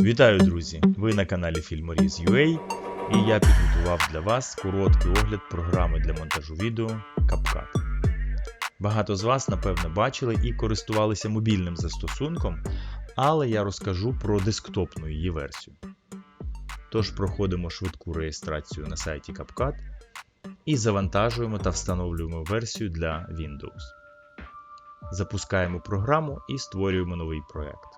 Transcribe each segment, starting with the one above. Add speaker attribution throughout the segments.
Speaker 1: Вітаю, друзі! Ви на каналі Filmoriz.ua і я підготував для вас короткий огляд програми для монтажу відео CapCut. Багато з вас, напевно, бачили і користувалися мобільним застосунком, але я розкажу про десктопну її версію. Тож проходимо швидку реєстрацію на сайті CapCut і завантажуємо та встановлюємо версію для Windows. Запускаємо програму і створюємо новий проект.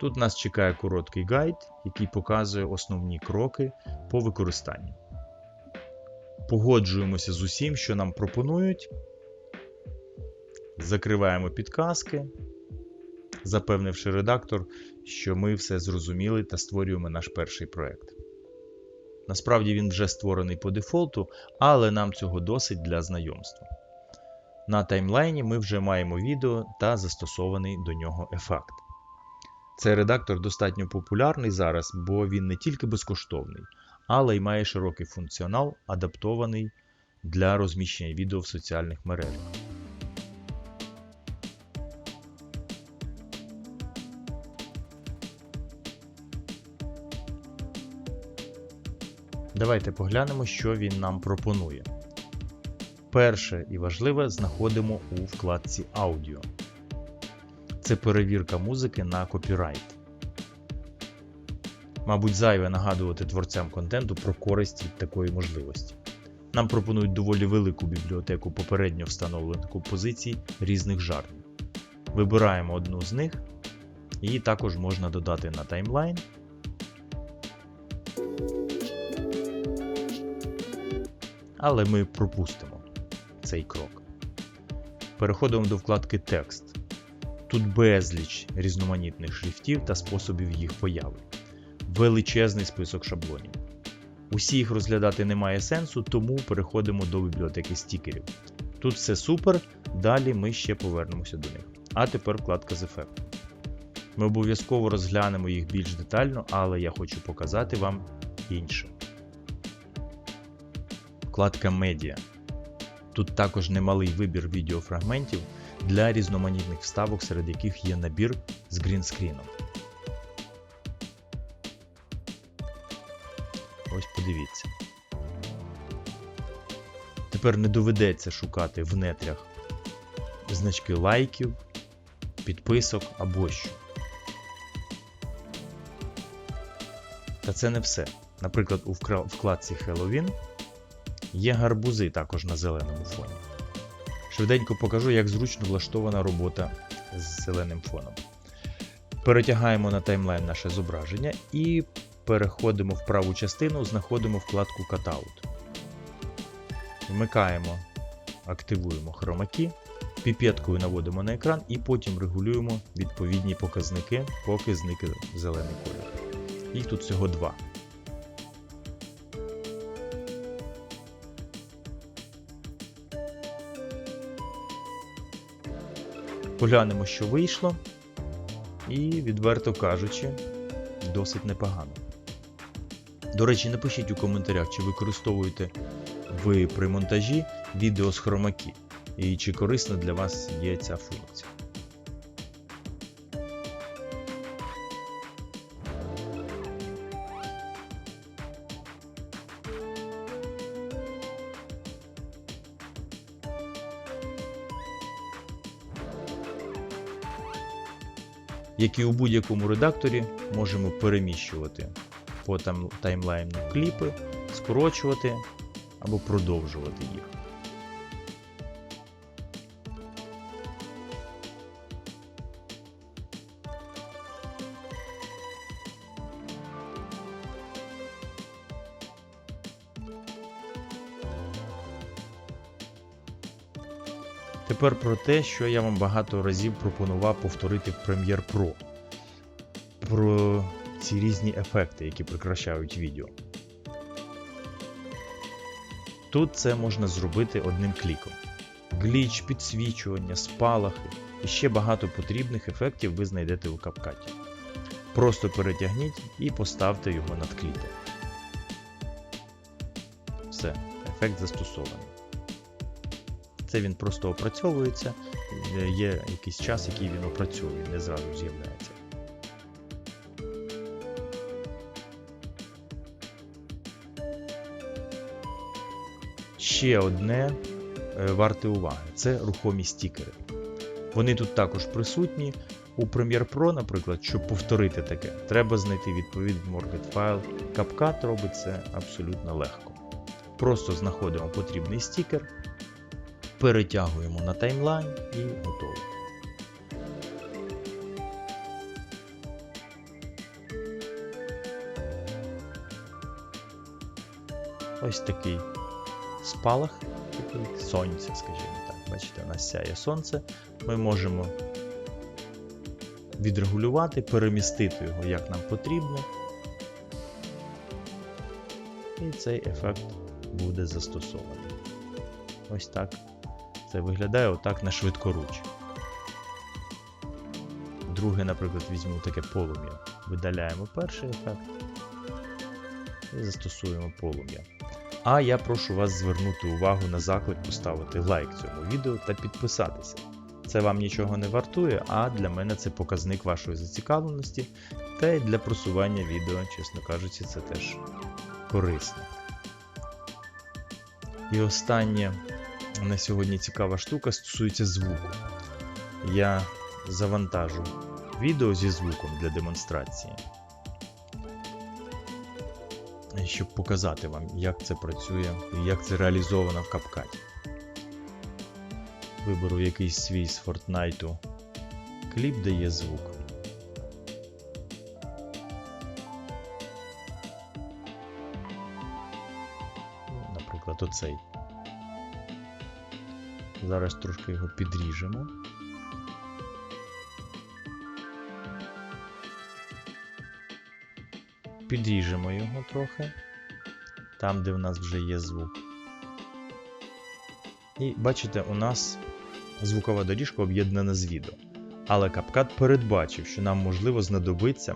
Speaker 1: Тут нас чекає короткий гайд, який показує основні кроки по використанню. Погоджуємося з усім, що нам пропонують. Закриваємо підказки, запевнивши редактор, що ми все зрозуміли та створюємо наш перший проект. Насправді він вже створений по дефолту, але нам цього досить для знайомства. На таймлайні ми вже маємо відео та застосований до нього ефект. Цей редактор достатньо популярний зараз, бо він не тільки безкоштовний, але й має широкий функціонал, адаптований для розміщення відео в соціальних мережах. Давайте поглянемо, що він нам пропонує. Перше і важливе знаходимо у вкладці Аудіо. Це перевірка музики на копірайт. Мабуть, зайве нагадувати творцям контенту про користь від такої можливості. Нам пропонують доволі велику бібліотеку попередньо встановлених композицій різних жанрів. Вибираємо одну з них, її також можна додати на таймлайн. Але ми пропустимо цей крок. Переходимо до вкладки Текст. Тут безліч різноманітних шрифтів та способів їх появи. Величезний список шаблонів. Усі їх розглядати немає сенсу, тому переходимо до бібліотеки стікерів. Тут все супер, далі ми ще повернемося до них. А тепер вкладка з ефектом. Ми обов'язково розглянемо їх більш детально, але я хочу показати вам інше. Вкладка Медіа. Тут також немалий вибір відеофрагментів для різноманітних вставок, серед яких є набір з грінскріном. Ось подивіться. Тепер не доведеться шукати в нетрях значки лайків, підписок або що. Та це не все. Наприклад, у вкладці Halloween є гарбузи також на зеленому фоні. Швиденько покажу, як зручно влаштована робота з зеленим фоном. Перетягаємо на таймлайн наше зображення і переходимо в праву частину, знаходимо вкладку Cutout. Вмикаємо, активуємо хромакі, піпеткою наводимо на екран і потім регулюємо відповідні показники, поки зникне зелений колір. Їх тут всього два. Поглянемо, що вийшло, і, відверто кажучи, досить непогано. До речі, напишіть у коментарях, чи використовуєте ви при монтажі відео з хромаки, і чи корисна для вас є ця функція. Як і у будь-якому редакторі, можемо переміщувати по таймлайну кліпи, скорочувати або продовжувати їх. Тепер про те, що я вам багато разів пропонував повторити в Premiere Pro. Про ці різні ефекти, які прикрашають відео. Тут це можна зробити одним кліком. Гліч, підсвічування, спалахи і ще багато потрібних ефектів ви знайдете у капкаті. Просто перетягніть і поставте його над кліпом. Все, ефект застосований. Це він просто опрацьовується, е, є якийсь час, який він опрацьовує, не зразу з'являється. Ще одне е, варте уваги це рухомі стікери. Вони тут також присутні. У Premiere Pro, наприклад, щоб повторити таке, треба знайти відповідний Market файл. CapCut робить це абсолютно легко. Просто знаходимо потрібний стікер, перетягуємо на таймлайн і готово. Ось такий спалах, такий сонця, скажімо так. Бачите, у нас сяє сонце. Ми можемо відрегулювати, перемістити його як нам потрібно. І цей ефект буде застосований. Ось так. Це виглядає отак на швидкоруч. Друге, наприклад, візьму таке полум'я. Видаляємо перший ефект і застосуємо полум'я. А я прошу вас звернути увагу на заклик поставити лайк цьому відео та підписатися. Це вам нічого не вартує, а для мене це показник вашої зацікавленості, та й для просування відео, чесно кажучи, це теж корисно. І остання на сьогодні цікава штука стосується звуку. Я завантажу відео зі звуком для демонстрації, щоб показати вам, як це працює і як це реалізовано в капкаті. Виберу якийсь свій з Fortnite кліп, де є звук. Наприклад, оцей. Зараз трошки його підріжемо. Підріжемо його трохи, там, де в нас вже є звук. І бачите, у нас звукова доріжка об'єднана з відео. Але CapCut передбачив, що нам можливо знадобиться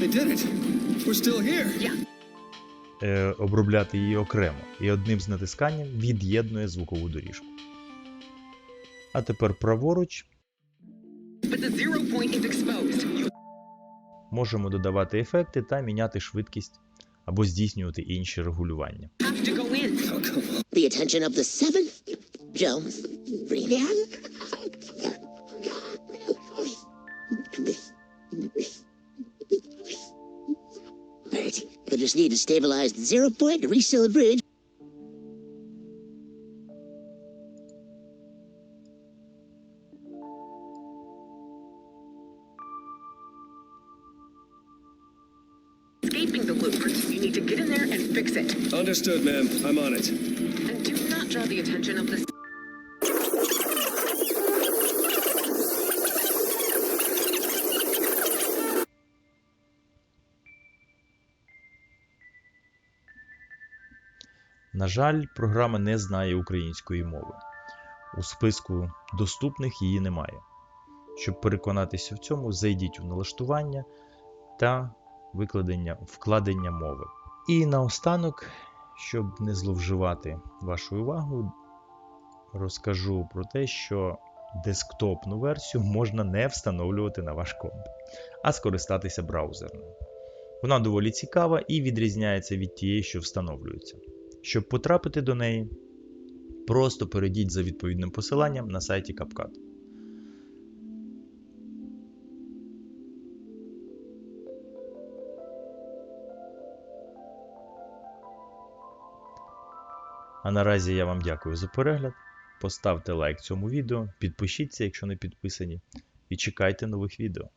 Speaker 2: They did it. We're still here.
Speaker 1: Е, обробляти її окремо, і одним з натисканням від'єднує звукову доріжку. А тепер праворуч. Можемо додавати ефекти та міняти швидкість або здійснювати інші регулювання.
Speaker 3: Right. We just need to stabilize the zero point to reseal the bridge.
Speaker 4: Escaping the loop. You need to get in there and fix it.
Speaker 2: Understood, ma'am. I'm on it.
Speaker 4: And do not draw the attention of the
Speaker 1: На жаль, програма не знає української мови. У списку доступних її немає. Щоб переконатися в цьому, зайдіть у налаштування та викладення, вкладення мови. І наостанок, щоб не зловживати вашу увагу, розкажу про те, що десктопну версію можна не встановлювати на ваш комп, а скористатися браузерною. Вона доволі цікава і відрізняється від тієї, що встановлюється. Щоб потрапити до неї, просто перейдіть за відповідним посиланням на сайті CapCut. А наразі я вам дякую за перегляд. Поставте лайк цьому відео, підпишіться, якщо не підписані, і чекайте нових відео.